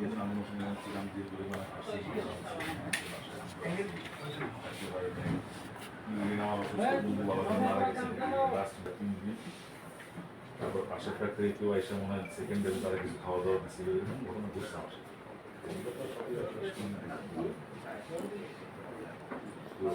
ওখানে ছিলাম যে পরিমাণ তারপর পাশের ফ্যাক্টরি কেউ এসে মনে হয় সেকেন্ড ডে তারা কিছু খাওয়া দাওয়া দিচ্ছে এরকম ঘটনা সাথে। তো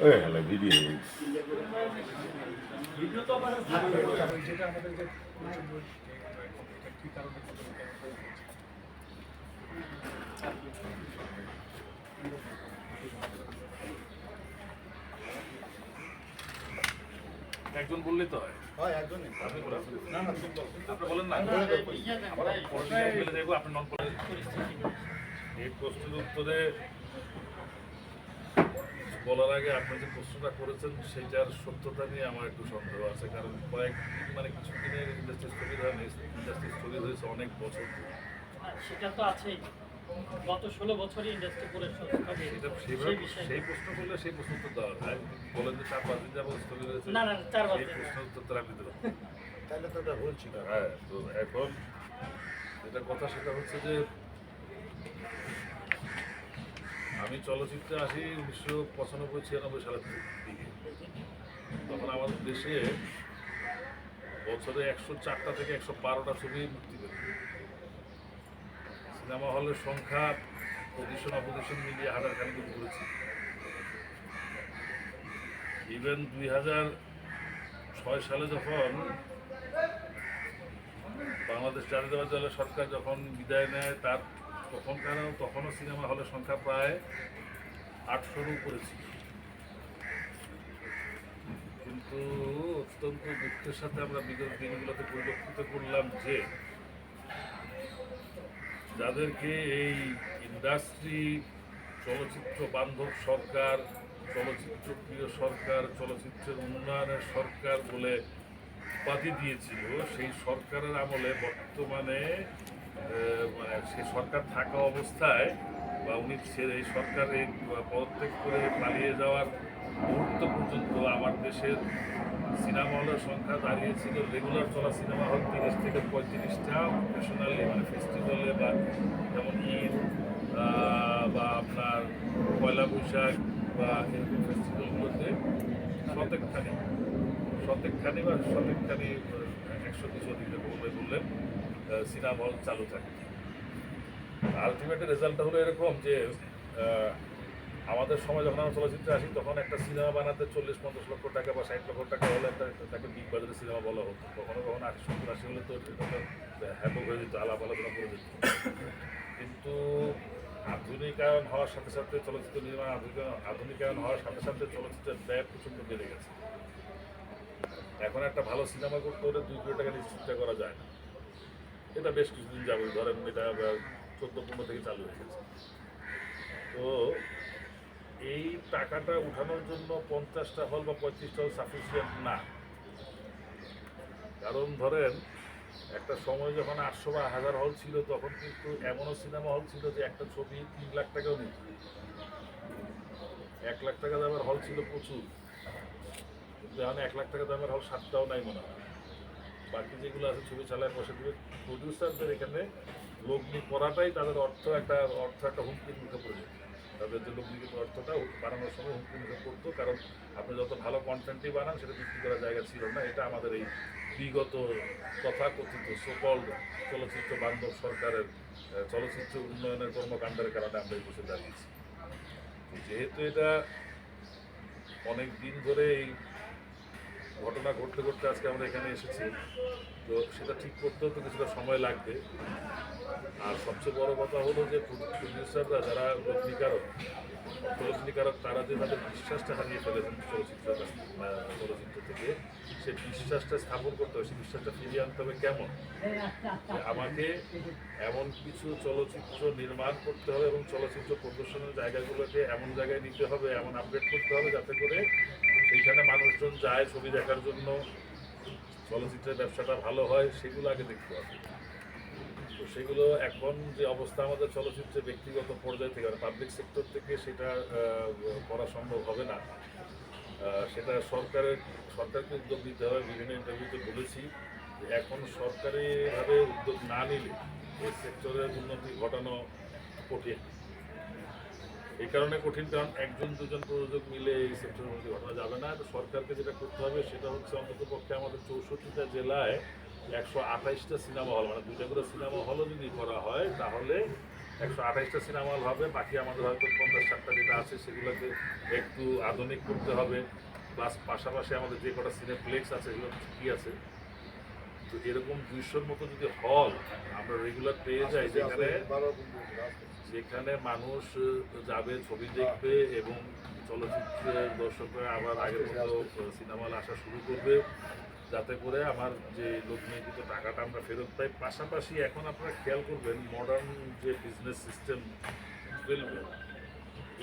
ওই হ্যালো ভিডিও ভিডিও তো আমার যেটা আমাদেরকে কি কারণে একজন বললেই তো হয়। হয় একজনই। আপনি না না আপনি বলেন না। আমরা দেখব আপনি নন এই প্রশ্নের উত্তরে বলার আগে আপনি যে প্রশ্নটা করেছেন সেটার সত্যতা নিয়ে আমার একটু সন্দেহ আছে। কারণ কয়েক মানে কিছু দিনের ইন্ডাস্ট্রি স্থগিত হয়নি। ইন্ডাস্ট্রি স্থগিত হয়েছে অনেক বছর সেটা তো আছেই। গত ষোলো বছরই ইন্ডাস্ট্রি করে সেই প্রশ্ন করলে সেই প্রশ্ন উত্তর দেওয়া যায়। বলেন যে চার পাঁচ দিন যাব স্থগিত হয়েছে না, না, চার পাঁচ দিন। প্রশ্নের উত্তর আমি তাহলে তো ভুল ছিল। হ্যাঁ তো এখন যেটা কথা সেটা হচ্ছে যে আমি চলচ্চিত্রে আসি উনিশশো পঁচানব্বই ছিয়ানব্বই সালের দিকে। তখন আমাদের দেশে বছরে একশো চারটা থেকে একশো বারোটা ছবি মুক্তি পেত। সিনেমা হলের সংখ্যা পজিশন অপোজিশন মিলিয়ে হাজার খানিক করেছি ইভেন দুই হাজার ছয় সালে যখন বাংলাদেশ জাতীয়তাবাদী দলের সরকার যখন বিদায় নেয়, তার তখনকারও তখনও সিনেমা হলের সংখ্যা প্রায় আটশোর ছিল কিন্তু অত্যন্ত দুঃখের সাথে আমরা বিগত দিনগুলোতে পরিলক্ষিত করলাম যে যাদেরকে এই ইন্ডাস্ট্রি চলচ্চিত্র বান্ধব সরকার চলচ্চিত্র প্রিয় সরকার, চলচ্চিত্রের উন্নয়নের সরকার বলে উপাধি দিয়েছিল, সেই সরকারের আমলে বর্তমানে মানে সেই সরকার থাকা অবস্থায় বা উনি এই সরকার এই পদত্যাগ করে পালিয়ে যাওয়ার মুহূর্ত পর্যন্ত আমার দেশের সিনেমা হলের সংখ্যা দাঁড়িয়েছিল। রেগুলার চলা সিনেমা হল তিরিশ থেকে পঁয়ত্রিশটা। অকেশনালি মানে ফেস্টিভ্যালে বা যেমন ঈদ বা আপনার পয়লা বৈশাখ বা এরকম ফেস্টিভ্যালগুলোতে শতেকখানি শতেকখানি বা শতেকখানি একশো দুশো দিকে বললে বললেন সিনেমা হল চালু থাকে। আলটিমেট রেজাল্টটা হলো এরকম যে আমাদের সময় যখন আমরা চলচ্চিত্রে আসি, তখন একটা সিনেমা বানাতে চল্লিশ, পঞ্চাশ লক্ষ টাকা বা ষাট লক্ষ টাকা হলে একটা তাকে বিগ বাজারে সিনেমা বলা হতো। কখনো কখনো আশি সত্তর, আশি হলে তো হ্যাপক হয়ে যেত, আলাপ আলোচনা করে যেত কিন্তু আধুনিকায়ন হওয়ার সাথে সাথে চলচ্চিত্র নির্মাণ আধুনিক- আধুনিকায়ন হওয়ার সাথে সাথে চলচ্চিত্রের ব্যয় প্রচণ্ড বেড়ে গেছে। এখন একটা ভালো সিনেমা করতে হলে দুই কোটি টাকা নিশ্চিত করা যায় না। এটা বেশ কিছুদিন যাবে ধরেন এটা চোদ্দ, পনেরো থেকে চালু হয়ে গেছে তো এই টাকাটা উঠানোর জন্য পঞ্চাশটা হল বা পঁয়ত্রিশটা হল সাফিসিয়েন্ট না। কারণ ধরেন, একটা সময় যখন আটশো বা হাজার হল ছিল, তখন কিন্তু এমনও সিনেমা হল ছিল যে একটা ছবি তিন লাখ টাকাও নিত। এক লাখ টাকা দামের হল ছিল প্রচুর। কিন্তু এখন এক লাখ টাকা দামের হল সাতটাও নাই মনে হয়। বাকি যেগুলো আছে, ছবি চালায় বসে দেবে। প্রডিউসারদের এখানে লগ্নি করাটাই তাদের অর্থ, একটা অর্থ, একটা হুমকির মুখে পড়ে যেত তাদের যে লগ্নিকৃত অর্থটা বানানোর সময় হুমকি মুখে পড়তো, কারণ আপনি যত ভালো কন্টেন্টই বানান, সেটা বিক্রি করার জায়গা ছিল না। এটা আমাদের এই বিগত তথাকথিত সকল চলচ্চিত্র বান্ধব সরকারের চলচ্চিত্র উন্নয়নের কর্মকাণ্ডের কারণে আমরা এই বসে দাঁড়িয়েছি। যেহেতু এটা অনেক দিন ধরে এই ঘটনা ঘটতে ঘটতে আজকে আমরা এখানে এসেছি। তো সেটা ঠিক করতেও তো কিছুটা সময় লাগবে। আর সবচেয়ে বড় কথা হলো যে প্রডিউসাররা যারা লগ্নিকারক চলচ্চিত্রকারক তারা যে তাদের বিশ্বাসটা হারিয়ে ফেলেছেন চলচ্চিত্র চলচ্চিত্র থেকে সেই বিশ্বাসটা স্থাপন করতে হবে সেই বিশ্বাসটা ফিরিয়ে আনতে হবে কেমন? আমাকে এমন কিছু চলচ্চিত্র নির্মাণ করতে হবে এবং চলচ্চিত্র প্রদর্শনের জায়গাগুলোকে এমন জায়গায় নিতে হবে, এমন আপডেট করতে হবে যাতে করে সেইখানে মানুষজন যায় ছবি দেখার জন্য, চলচ্চিত্রের ব্যবসাটা ভালো হয়, সেগুলো আগে দেখতে হবে। সেগুলো এখন যে অবস্থা আমাদের চলচ্চিত্রের ব্যক্তিগত পর্যায় থেকে মানে পাবলিক সেক্টর থেকে সেটা করা সম্ভব হবে না। সেটা সরকারের, সরকারকে উদ্যোগ নিতে হবে। বিভিন্ন ইন্টারভিউতে বলেছি যে এখন সরকারিভাবে উদ্যোগ না নিলে এই সেক্টরের উন্নতি ঘটানো কঠিন। এই কারণে কঠিন, কারণ একজন, দুজন প্রযোজক মিলে এই সেক্টরের উন্নতি ঘটানো যাবে না। সরকারকে যেটা করতে হবে সেটা হচ্ছে অন্তত পক্ষে আমাদের চৌষট্টিটা জেলায় একশো আঠাইশটা সিনেমা হল মানে দুইটা করে সিনেমা হলও যদি করা হয় তাহলে একশো আঠাইশটা সিনেমা হল হবে বাকি আমাদের হয়তো পঞ্চাশ ষাটটা যেটা আছে সেগুলোকে একটু আধুনিক করতে হবে প্লাস পাশাপাশি আমাদের যে কটা সিনেপ্লেক্স আছে সেগুলো ঠিকই আছে তো এরকম দুইশোর মতো যদি হল আমরা রেগুলার পেয়ে যাই যেখানে যেখানে মানুষ যাবে ছবি দেখবে এবং চলচ্চিত্রের দর্শকরা আবার আগের মতো সিনেমা হলে আসা শুরু করবে। যাতে করে আমার যে লোক নিয়োজিত টাকাটা আমরা ফেরত পাই। পাশাপাশি এখন আপনারা খেয়াল করবেন মডার্ন যে বিজনেস সিস্টেম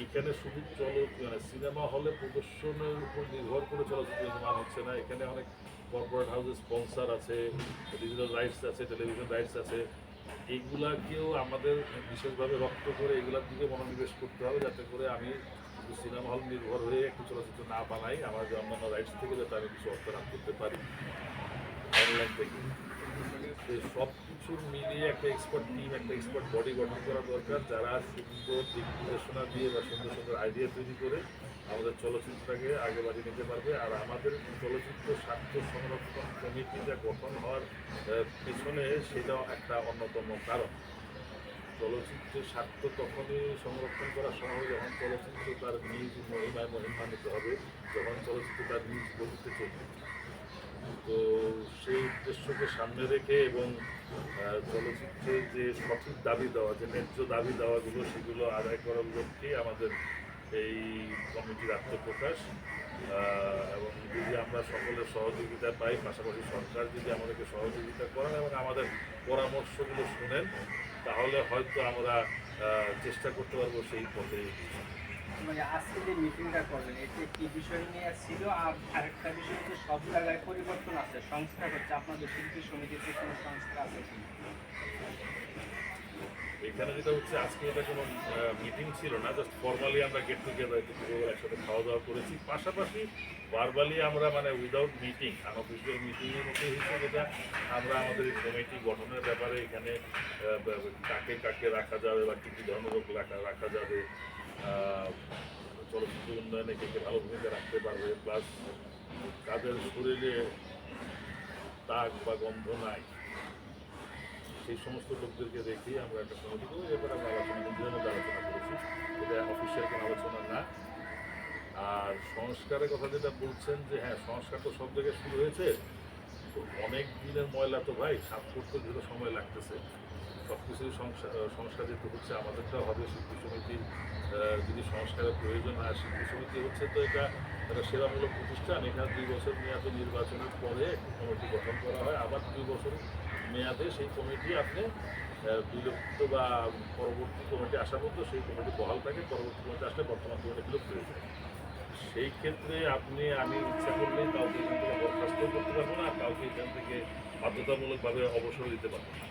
এখানে শুধু চল মানে সিনেমা হলে প্রদর্শনের উপর নির্ভর করে চলচ্চিত্র নির্মাণ হচ্ছে না। এখানে অনেক কর্পোরেট হাউসের স্পন্সার আছে ডিজিটাল রাইটস আছে টেলিভিশন রাইটস আছে। এইগুলাকেও আমাদের বিশেষভাবে রক্ত করে এগুলার দিকে মনোনিবেশ করতে হবে যাতে করে আমি সিনেমা হল নির্ভর হয়ে একটু চলচ্চিত্র না বানাই, আমার যে অন্যান্য রাইটস থেকে যাতে আমি কিছু অর্থ লাভ করতে পারি। অনলাইন থেকে। সব কিছুর মিলিয়ে একটা এক্সপার্ট টিম একটা এক্সপার্ট বডি গঠন করা দরকার। যারা সুন্দর দিক নির্দেশনা দিয়ে বা সুন্দর সুন্দর আইডিয়া তৈরি করে আমাদের চলচ্চিত্রটাকে আগে বাড়িয়ে নিতে পারবে। আর আমাদের চলচ্চিত্র স্বার্থ সংরক্ষণ কমিটি যা গঠন হওয়ার পেছনে সেটাও একটা অন্যতম কারণ। চলচ্চিত্রের স্বার্থ তখনই সংরক্ষণ করা সম্ভব যখন চলচ্চিত্র তার নিজ মহিমায় মহিমান্বিত হবে, যখন চলচ্চিত্র তার নিজ গতিতে চলবে। তো সেই উদ্দেশ্যকে সামনে রেখে এবং চলচ্চিত্রের যে সঠিক দাবি দেওয়া, যে ন্যায্য দাবি দেওয়াগুলো, সেগুলো আদায় করার লক্ষ্যে আমাদের এই কমিটির আত্মপ্রকাশ। এবং যদি আমরা সকলের সহযোগিতা পাই, পাশাপাশি সরকার যদি আমাদেরকে সহযোগিতা করেন এবং আমাদের পরামর্শগুলো শুনেন তাহলে হয়তো আমরা চেষ্টা করতে পারব সেই পথে। মানে আজকে যে মিটিংটা করবেন এতে কি বিষয় নিয়ে ছিল? আর আরেকটা বিষয় হচ্ছে সব জায়গায় পরিবর্তন আছে, সংস্থা হচ্ছে, আপনাদের শিল্পী সমিতিতে কোনো সংস্থা আছে এখানে যেটা হচ্ছে, আজকে এটা কোনো মিটিং ছিল না জাস্ট ফর্মালি আমরা গেট টুগেদার পুরো একসাথে খাওয়া দাওয়া করেছি। পাশাপাশি ভার্বালি আমরা মানে উইদাউট মিটিং আনঅফিসিয়াল মিটিংয়ের মধ্যে হচ্ছে যেটা, আমরা আমাদের কমিটি গঠনের ব্যাপারে এখানে কাকে কাকে রাখা যাবে বা কী কী ধরনের লোক রাখা রাখা যাবে চলচ্চিত্র উন্নয়নে কে কে ভালো ভূমিকা রাখতে পারবে প্লাস তাদের শরীরে দাগ বা গন্ধ নাই সেই সমস্ত লোকদেরকে রেখে আমরা একটা কমিটি করি এবার আমরা আলোচনা নিজেদের আলোচনা করেছি। এটা অফিসিয়াল কোনো আলোচনা না। আর সংস্কারের কথা যেটা বলছেন যে হ্যাঁ সংস্কার তো সব জায়গায় শুরু হয়েছে। তো অনেক দিনের ময়লা তো ভাই, সাত করতে যেটা সময় লাগতেছে। সব কিছুই সংস্কার যেহেতু হচ্ছে, আমাদেরটাও হবে শিল্পী সমিতির যদি সংস্কারের প্রয়োজন হয়, শিল্পী সমিতি হচ্ছে তো এটা একটা সেবামূলক প্রতিষ্ঠান। এখানে দুই বছর মেয়াদে নির্বাচনের পরে কমিটি গঠন করা হয়। আবার দুই বছর মেয়াদে সেই কমিটি আপনি বিলুপ্ত বা পরবর্তী কমিটি আসা পর্যন্ত সেই কমিটি বহাল থাকে, পরবর্তী কমিটি আসলে বর্তমান কমিটি বিলুপ্ত হয়ে যায়। সেই ক্ষেত্রে আপনি, আমি ইচ্ছা করলে কাউকে এখান থেকে বরখাস্ত করতে পারব না কাউকে এখান থেকে বাধ্যতামূলকভাবে অবসর দিতে পারব না।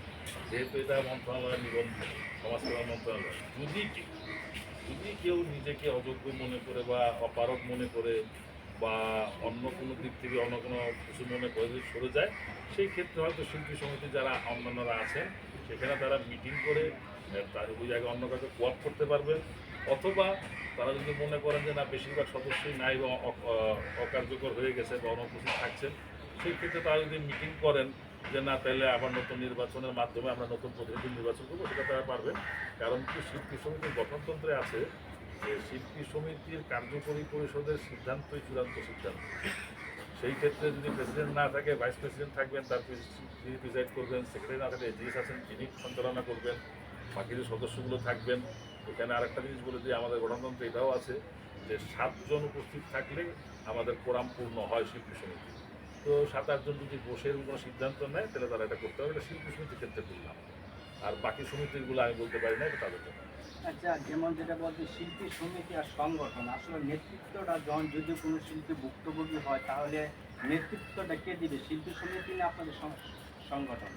যেহেতু এটা মন্ত্রণালয়ের নিবন্ধন সমাজসেবা মন্ত্রণালয়। যদি যদি কেউ নিজেকে অযোগ্য মনে করে বা অপারক মনে করে বা অন্য কোনো দিক থেকে অন্য কোনো কিছু মনে করে সরে যায়, সেই ক্ষেত্রে হয়তো শিল্পী সমিতি যারা অন্যান্যরা আছেন সেখানে তারা মিটিং করে তার ওই জায়গায় অন্য কাউকে কোয়াপ করতে পারবেন অথবা তারা যদি মনে করেন যে না, বেশিরভাগ সদস্যই নাই বা অকার্যকর হয়ে গেছে বা অনুপস্থিত থাকছেন, সেই ক্ষেত্রে তারা যদি মিটিং করেন যে না, তাহলে আবার নতুন নির্বাচনের মাধ্যমে আমরা নতুন প্রতিনিধি নির্বাচন করব, সেটা তারা পারবেন কারণ কি, শিল্পী সমিতির গঠনতন্ত্রে আছে যে শিল্পী সমিতির কার্যকরী পরিষদের সিদ্ধান্তই চূড়ান্ত সিদ্ধান্ত। সেই ক্ষেত্রে যদি প্রেসিডেন্ট না থাকে ভাইস প্রেসিডেন্ট থাকবেন, তার প্রেসি- তিনি প্রিজাইড করবেন সেক্রেটারি না থাকলে এজিএস আছেন, তিনি সঞ্চালনা করবেন, বাকি যে সদস্যগুলো থাকবেন। এখানে আরেকটা জিনিস বলে দিই, আমাদের গণতন্ত্রে এটাও আছে যে সাতজন উপস্থিত থাকলে আমাদের কোরাম পূর্ণ হয় শিল্পী সমিতি তো সাত আটজন যদি বসে কোনো সিদ্ধান্ত নেয়, তাহলে তারা এটা করতে হবে এটা শিল্পী সমিতির ক্ষেত্রে বললাম আর বাকি সমিতিগুলো আমি বলতে পারি না এটা তাদের জন্য। আচ্ছা যেমন যেটা বলতে শিল্পী সমিতি আর সংগঠন আসলে নেতৃত্বটা যখন যদি কোনো শিল্পী ভুক্তভোগী হয় তাহলে নেতৃত্বটা কে দিবে? শিল্পী সমিতি না আপনাদের সংগঠন?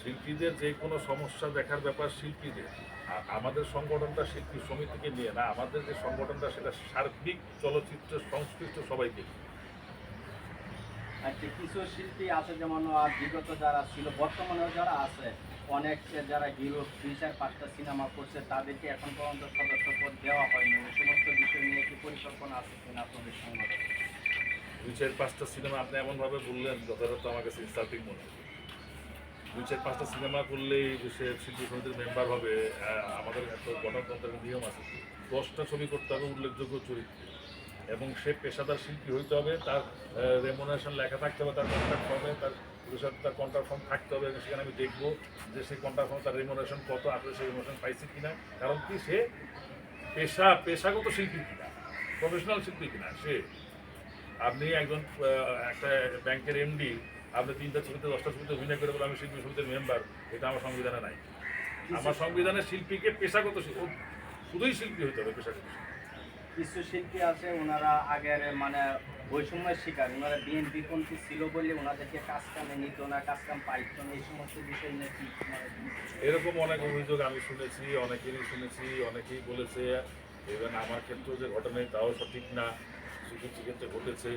শিল্পীদের যে কোনো সমস্যা দেখার ব্যাপার শিল্পীদের। আর আমাদের সংগঠনটা শিল্পী সমিতিকে নিয়ে না আমাদের যে সংগঠনটা সেটা সার্বিক চলচ্চিত্র সংশ্লিষ্ট সবাইকে। নিয়ে। আচ্ছা কিছু শিল্পী আছে যেমন আহ, বিগত যারা ছিল বর্তমানেও যারা আছে অনেক যারা হিরো দুই চার পাঁচটা সিনেমা করছে, তাদেরকে এখন পর্যন্ত সদস্য পদ দেওয়া হয়নি। এই সমস্ত বিষয় নিয়ে কি পরিকল্পনা আছে কিনা আপনাদের সংগঠন দুই চার পাঁচটা সিনেমা আপনি এমনভাবে বললেন, যথাযথ আমার কাছে ইনসাল্টিং মনে হলো। দুই চার পাঁচটা সিনেমা করলেই সে শিল্পী সমিতির মেম্বার হবে আমাদের এত গণতন্ত্রের নিয়ম আছে। দশটা ছবি করতে হবে উল্লেখযোগ্য চরিত্রে। এবং সে পেশাদার শিল্পী হইতে হবে, তার রেমুনারেশন লেখা থাকতে হবে, তার কন্ট্রাক্ট হবে, তার পুলিশের তার কন্ট্রাক্ট ফর্ম থাকতে হবে সেখানে আমি দেখব যে সেই কন্ট্রাক্ট ফর্ম তার রেমুনারেশন কত আসলে সেই রেমুনারেশন পাইছে কিনা কারণ কি সে পেশা পেশাগত শিল্পী কিনা প্রফেশনাল শিল্পী কিনা সে আপনি একজন একটা ব্যাংকের এমডি আপনি তিনটা ছবিতে দশটা ছবিতে অভিনয় করে বলে আমি শিল্পী সমিতির মেম্বার এটা আমার সংবিধানে নাই আমার সংবিধানে শিল্পীকে পেশাগত শুধুই শিল্পী হতে হবে পেশাগত। কিছু শিল্পী আছে ওনারা আগের মানে বৈষম্যের শিকার। ওনারা বিএনপি পন্থী ছিল বলে ওনাদেরকে কাজ কামে নিত না, কাজ কাম পাইত না, এই সমস্ত বিষয় নিয়ে কি এরকম অনেক অভিযোগ আমি শুনেছি, অনেকেরই শুনেছি, অনেকেই বলেছে ইভেন আমার ক্ষেত্রেও যে ঘটনায় তাও সঠিক না কিছু ক্ষেত্রে ঘটেছে।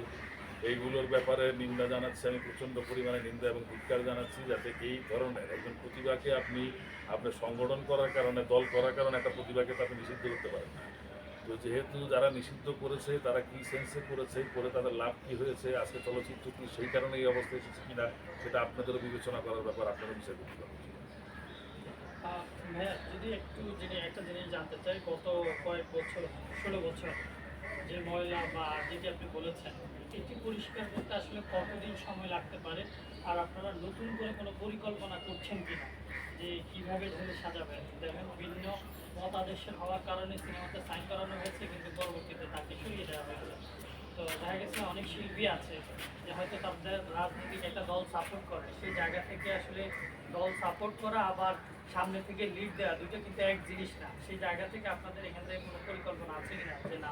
এইগুলোর ব্যাপারে নিন্দা জানাচ্ছি আমি, প্রচণ্ড পরিমাণে নিন্দা এবং ধিক্কার জানাচ্ছি, যাতে এই ধরনের একজন প্রতিভাকে আপনি আপনার সংগঠন করার কারণে, দল করার কারণে একটা প্রতিভাকে তো আপনি নিষিদ্ধ করতে পারেন না। তো যেহেতু যারা নিষিদ্ধ করেছে, তারা কি সেন্সে করেছে, করে তাদের লাভ কি হয়েছে, আজকে চলচ্চিত্র কি সেই কারণে এই অবস্থায় এসেছে কিনা, সেটা আপনাদেরও বিবেচনা করার ব্যাপার আপনারও বিচার করতে ভাইয়া, যদি একটু জিনিস একটা জিনিস জানতে চাই, গত কয়েক বছর, ষোলো বছর যে ময়লা বা যেটি আপনি বলেছেন, এটি পরিষ্কার করতে আসলে কতদিন সময় লাগতে পারে? আর আপনারা নতুন করে কোনো পরিকল্পনা করছেন কিনা? যে কীভাবে ধরে সাজাবেন? দেখেন, ভিন্ন মতাদর্শের হওয়ার কারণে সিনেমাতে সাইন করানো হয়েছে, কিন্তু পরবর্তীতে তাকে সরিয়ে দেওয়া হয়েছে তো দেখা গেছে অনেক শিল্পী আছে যে হয়তো তাদের রাজনৈতিক একটা দল সাপোর্ট করে। সেই জায়গা থেকে আসলে দল সাপোর্ট করা আবার সামনে থেকে লিড দেওয়া দুটো কিন্তু এক জিনিস না। সেই জায়গা থেকে আপনাদের এখান থেকে কোনো পরিকল্পনা আছে কিনা যে না,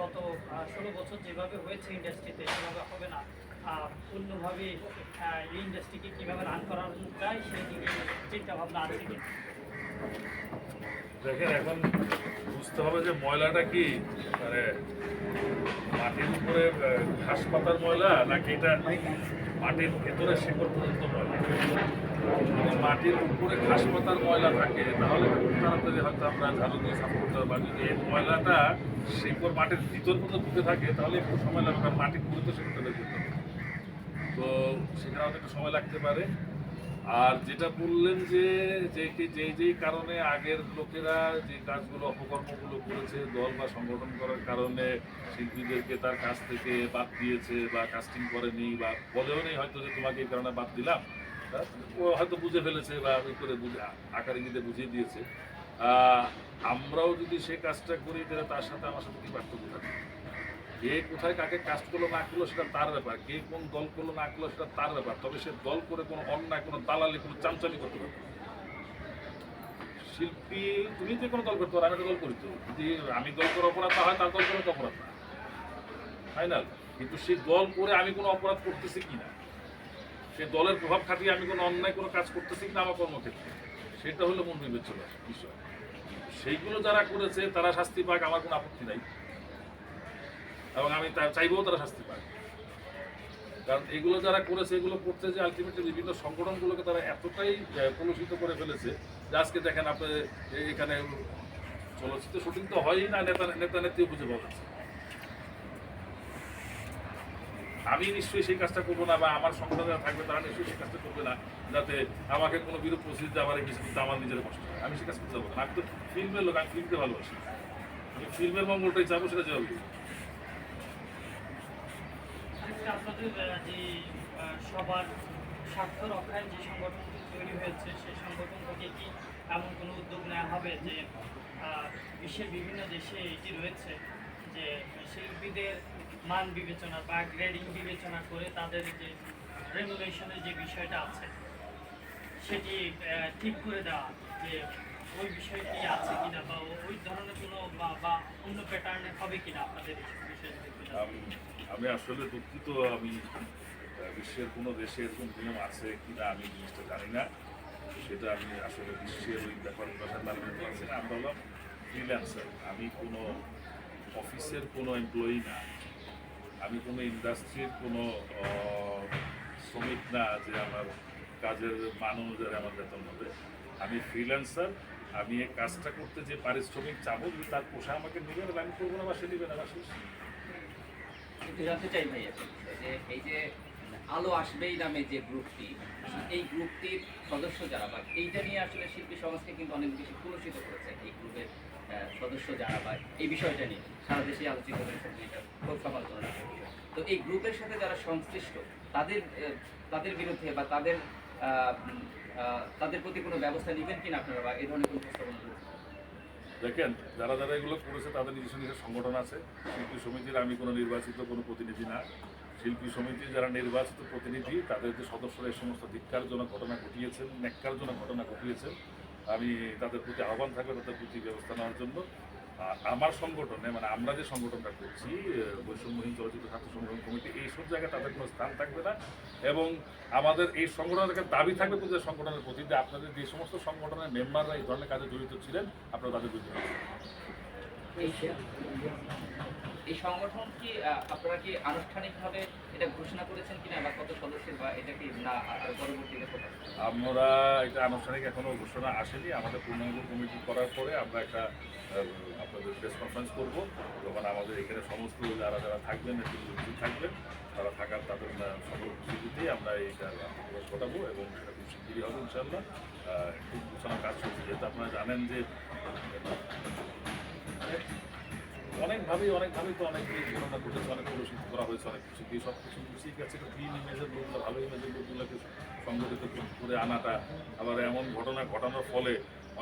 গত ষোলো বছর যেভাবে হয়েছে ইন্ডাস্ট্রিতে সেভাবে হবে না। অন্যভাবে এই ইন্ডাস্ট্রিকে কীভাবে রান করা যায় সেই দিকে চিন্তা ভাবনা আছে কিনা? দেখেন, এখন বুঝতে হবে যে ময়লাটা কি? মানে মাটির উপরে ঘাস পাতার ময়লা নাকি এটা মাটির ভেতরে শিকড় পর্যন্ত ময়লা? যদি মাটির উপরে ঘাস পাতার ময়লা থাকে, তাহলে খুব তাড়াতাড়ি হয়তো আমরা ঝাড়ু দিয়ে সাফ করতে পারব। যদি এই ময়লাটা শিকড় মাটির ভিতর পর্যন্ত ঢুকে থাকে, তাহলে একটু সময় লাগবে, কারণ মাটির পুরো তো শিকড়টা তো সেখানে হয়তো একটু সময় লাগতে পারে। আর যেটা বললেন যে যেই যেই কারণে আগের লোকেরা যে কাজগুলো, অপকর্মগুলো করেছে, দল বা সংগঠন করার কারণে শিল্পীদেরকে তার কাছ থেকে বাদ দিয়েছে বা কাস্টিং করেনি বা বলেও নেই হয়তো যে তোমাকে এই কারণে বাদ দিলাম। ও হয়তো বুঝে ফেলেছে বা ওই করে বুঝে, আকার ইঙ্গিতে বুঝিয়ে দিয়েছে। আমরাও যদি সে কাজটা করি, তাহলে তার সাথে আমার সাথে কি পার্থক্য থাকে কে কোথায় কাকে কাস্ট করল, না করল সেটা তার ব্যাপার। কে কোন দল করল, না করল সেটা তার ব্যাপার। তবে সে দল করে কোনো অন্যায়, কোনো দালালি, কোনো চামচামি করতে পারবে শিল্পী, তুমি যে কোনো দল করতে পারো, আমি দল করি তো। যদি আমি দল করে অপরাধ না হয়, তার দল করে অপরাধ না। ফাইনাল কিন্তু সেই দল করে আমি কোনো অপরাধ করতেছি কি না? সে দলের প্রভাব খাটিয়ে আমি কোনো অন্যায়, কোনো কাজ করতেছি কিনা আমার কর্মক্ষেত্রে? সেটা হলো মূল বিবেচনা বিষয়। সেইগুলো যারা করেছে, তারা শাস্তি পাক, আমার কোনো আপত্তি নাই। এবং আমি চাইব তারা শাস্তি পায় কারণ এগুলো যারা করেছে, এগুলো করতে যে আলটিমেটলি বিভিন্ন সংগঠনগুলোকে তারা এতটাই কলুষিত করে ফেলেছে যে আজকে দেখেন আপনি এখানে চলচ্চিত্র শুটিং তো হয়ই না, নেতা নেতা, নেত্রী বুঝে পাওয়া আমি নিশ্চয়ই সেই কাজটা করব না বা আমার সংগঠন যারা থাকবে তারা নিশ্চয়ই সেই কাজটা করবে না, যাতে আমাকে কোনো বিরূপ পরিস্থিতিতে আমার কিছু করতে আমার নিজের কষ্ট হয়। আমি সেই কাজ করতে পারব না। আমি তো ফিল্মের লোক, আমি ফিল্মকে ভালোবাসি। আমি ফিল্মের মঙ্গলটাই চাবো সেটা জবাব দেবো আজকে আপনাদের যে সবার স্বার্থ রক্ষায় যে সংগঠনটি তৈরি হয়েছে সেই সংগঠন থেকে কি এমন কোনো উদ্যোগ নেওয়া হবে যে বিশ্বের বিভিন্ন দেশে এটি রয়েছে যে, শিল্পীদের মান বিবেচনা বা গ্রেডিং বিবেচনা করে তাদের যে রেগুলেশনের যে বিষয়টা আছে, সেটি ঠিক করে দেওয়া, যে ওই বিষয়টি আছে কিনা বা ওই ধরনের কোনো বা অন্য প্যাটার্নে হবে কিনা আপনাদের। আম- আমি আসলে দুঃখিত, আমি বিশ্বের কোনো দেশে এরকম নিয়ম আছে কিনা আমি জিনিসটা জানি না। সেটা আমি আসলে বিশ্বের ওই ব্যাপারগুলো পাচ্ছি না আমরা হলাম ফ্রিল্যান্সার আমি কোনো অফিসের কোনো এমপ্লয়ি না। আমি কোনো ইন্ডাস্ট্রির কোনো শ্রমিক না যে আমার কাজের মান অনুযায়ী আমার বেতন হবে। আমি ফ্রিল্যান্সার আমি এই কাজটা করতে যে পারিশ্রমিক চাবো তার পোষা আমাকে নেবেন আমি করব না বা সে নেবে না শেষ। জানতে চাই ভাই একটা যে এই যে আলো আসবেই নামে যে গ্রুপটি, এই গ্রুপটির সদস্য যারা বা এইটা নিয়ে আসলে শিল্পী সমাজকে কিন্তু অনেক বেশি কুলসিত করেছে এই গ্রুপের সদস্য যারা বা এই বিষয়টা নিয়ে সারা দেশে আলোচিত হয়েছে, এটা খুব সমালোচনার বিষয় তো এই গ্রুপের সাথে যারা সংশ্লিষ্ট, তাদের তাদের বিরুদ্ধে বা তাদের তাদের প্রতি কোনো ব্যবস্থা নেবেন কিনা আপনারা বা এই ধরনের কোনো প্রস্তাবনা দেখেন, যারা যারা এগুলো করেছে, তাদের নিজস্ব নিজস্ব সংগঠন আছে। শিল্পী সমিতির আমি কোনো নির্বাচিত কোনো প্রতিনিধি না। শিল্পী সমিতির যারা নির্বাচিত প্রতিনিধি, তাদের যে সদস্যরা এই সমস্ত ধিক্কারজনক ঘটনা ঘটিয়েছেন, ন্যাক্কারজনক ঘটনা ঘটিয়েছেন, আমি তাদের প্রতি আহ্বান থাকবে, তাদের প্রতি ব্যবস্থা নেওয়ার জন্য। আমার সংগঠনে মানে আমরা যে সংগঠনটা করছি বৈষম্যহীন চলচ্চিত্র ছাত্র সংগঠন কমিটি, এইসব জায়গায় তাদের কোনো স্থান থাকবে না। এবং আমাদের এই সংগঠনের দাবি থাকবে প্রতিটা সংগঠনের প্রতি যে আপনাদের যে সমস্ত সংগঠনের মেম্বাররা এই ধরনের কাজে জড়িত ছিলেন, আপনারা তাদের বিরুদ্ধে এই এই সংগঠন কি আপনারা কি আনুষ্ঠানিকভাবে এটা ঘোষণা করেছেন কিনা বা কত সদস্যের বা এটা কি না পরবর্তীতে আমরা এটা আনুষ্ঠানিক এখনও ঘোষণা আসেনি। আমাদের পূর্ণাঙ্গ কমিটি করার পরে আমরা একটা আপনাদের প্রেস কনফারেন্স করব। তখন আমাদের এখানে সমস্ত যারা যারা থাকবেন থাকবেন, তারা থাকার তাদের সকল আমরা এইটা প্রকাশ ঘটাবো এবং সেটা খুব শিগগিরই হবে ইনশাল্লাহ গোছানো কাজ চলছে। যেহেতু আপনারা জানেন যে অনেকভাবেই অনেকভাবেই তো অনেক ঘটনা ঘটেছে, অনেক কলুষিত করা হয়েছে, অনেক কিছু দিয়ে সব কিছু গুছিয়ে গেছে একটা ক্লিন ইমেজের লোকগুলো, ভালো ইমেজের লোকগুলোকে সংগঠিত করে আনাটা, আবার এমন ঘটনা ঘটানোর ফলে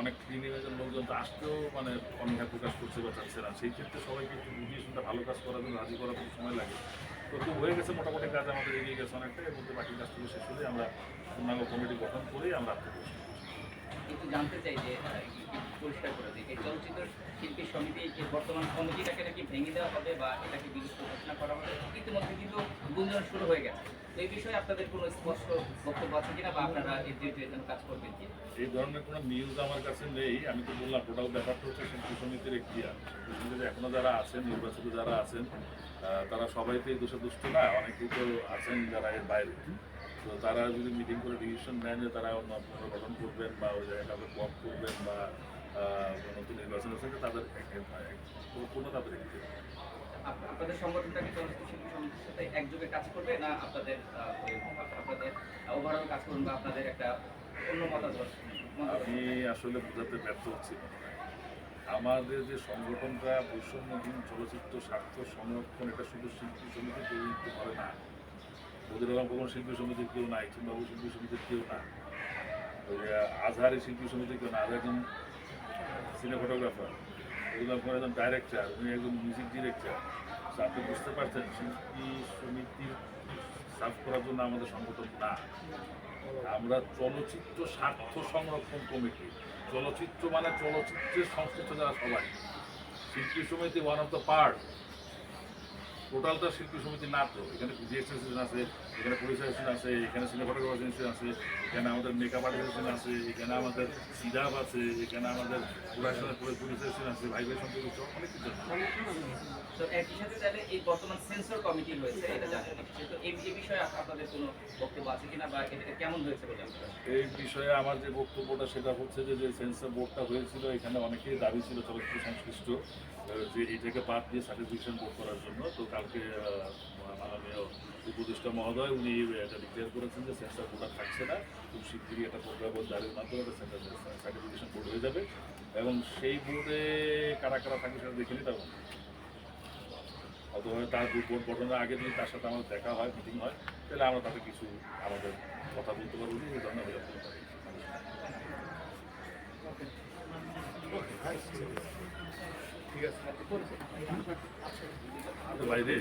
অনেক ক্লিন ইমেজের লোকজন তো আসতেও মানে অনীহা প্রকাশ করছে বা চাচ্ছে না। সেই ক্ষেত্রে সবাইকে একটু বুঝিয়ে শুনতে ভালো কাজ করার জন্য রাজি করার সময় লাগে। তো খুব হয়ে গেছে, মোটামুটি কাজ আমাদের এগিয়ে গেছে অনেকটা এর মধ্যে বাকি কাজগুলো শেষ হলে আমরা পূর্ণাঙ্গ কমিটি গঠন করেই আমরা আপনাকে একটু জানতে চাই যে পরিষ্কার করে দিই। এই চলচ্চিত্র শিল্পী সমিতি যে বর্তমান কমিটিটাকে নাকি ভেঙে দেওয়া হবে বা এটাকে বিলুপ্ত ঘোষণা করা হবে, ইতিমধ্যে কিন্তু গুঞ্জন শুরু হয়ে গেছে। এই বিষয়ে আপনাদের কোনো স্পষ্ট বক্তব্য আছে কিনা বা আপনারা এর যেন কাজ করবেন কি এই ধরনের কোনো নিউজ আমার কাছে নেই। আমি তো বললাম টোটাল ব্যাপারটা হচ্ছে শিল্পী সমিতির এখতিয়ার এখনও যারা আছেন, নির্বাচিত যারা আছেন তারা সবাইতেই দোষে দুষ্ট না। অনেকেই তো আছেন যারা এর বাইরে। তো তারা যদি মিটিং করে ডিসিশন নেন যে তারা অন্য পুনর্গঠন করবেন বা ওই জায়গাটাকে ব্লক করবেন বা নতুন নির্বাচন হচ্ছে তাদের কোনো তাদের আপনাদের সংগঠনটাকে চলচ্চিত্র সমিতির সাথে একযোগে কাজ করবে না আপনাদের আপনাদের ওভারঅল কাজ করুন বা আপনাদের একটা অন্য মতাদর্শ আমি আসলে বোঝাতে ব্যর্থ হচ্ছি আমাদের যে সংগঠনটা বৈষম্যহীন চলচ্চিত্র স্বার্থ সংরক্ষণ এটা শুধু শিল্পী সমিতি করে না। ওদের এরকম কোনো শিল্পী সমিতির কেউ নাই চিন্তাবু শিল্পী সমিতির কেউ না। আজহারি শিল্পী সমিতির কেউ না, আজ একজন সিনেফটোগ্রাফার এগুলো আপনার একজন ডাইরেক্টর উনি একজন মিউজিক ডিরেক্টর আপনি বুঝতে পারছেন, শিল্পী সমিতির সার্ভ করার জন্য আমাদের সংগঠন না। আমরা চলচ্চিত্র স্বার্থ সংরক্ষণ কমিটি চলচ্চিত্র মানে চলচ্চিত্রের সংশ্লিষ্ট যারা সবাই। শিল্পী সমিতি ওয়ান অফ দ্য পার্ট টোটালটা শিল্পী সমিতি না তো। এখানে অ্যাসোসিয়েশন আছে এখানে পুলিশ অ্যাসোসিয়েশন আছে এখানে সিনেমাটোগ্রাফার অ্যাসোসিয়েশন আছে এখানে আমাদের মেকআপ আর্টিস্ট অ্যাসোসিয়েশন আছে এখানে আমাদের সিডাব আছে এখানে আমাদের প্রোডাকশনের পুলিশ অ্যাসোসিয়েশন আছে ভাই ভাই সম্পর্কিত অনেক কিছু তো একই সাথে তাহলে এই বর্তমান সেন্সর কমিটি রয়েছে এটা জানেন তো এই বিষয়ে আপনাদের কোনো বক্তব্য আছে কিনা বা এটা কেমন হয়েছে বলে এই বিষয়ে আমার যে বক্তব্যটা সেটা হচ্ছে যে যে সেন্সর বোর্ডটা হয়েছিল এখানে অনেকেই দাবি ছিল চলচ্চিত্র সংশ্লিষ্ট। যে এটাকে বাদ দিয়ে সার্টিফিকেশন বোর্ড করার জন্য, তো কালকে মাননীয় উপদেষ্টা মহোদয় উনি এটা ডিক্লেয়ার করেছেন যে সেন্সর বোর্ডটা থাকছে না। খুব শিগগিরই একটা প্রজ্ঞাপন জারির মাধ্যমে একটা সার্টিফিকেশন বোর্ড হয়ে যাবে। এবং সেই বোর্ডে কারা কারা থাকে সেটা দেখে নিতে হবে। অথবা তার বোর্ড গঠনের আগে যদি তার সাথে আমাদের দেখা হয় মিটিং হয়, তাহলে আমরা তাতে কিছু আমাদের কথা বলতে পারব এই যাবে Thanks. আছে বাইরে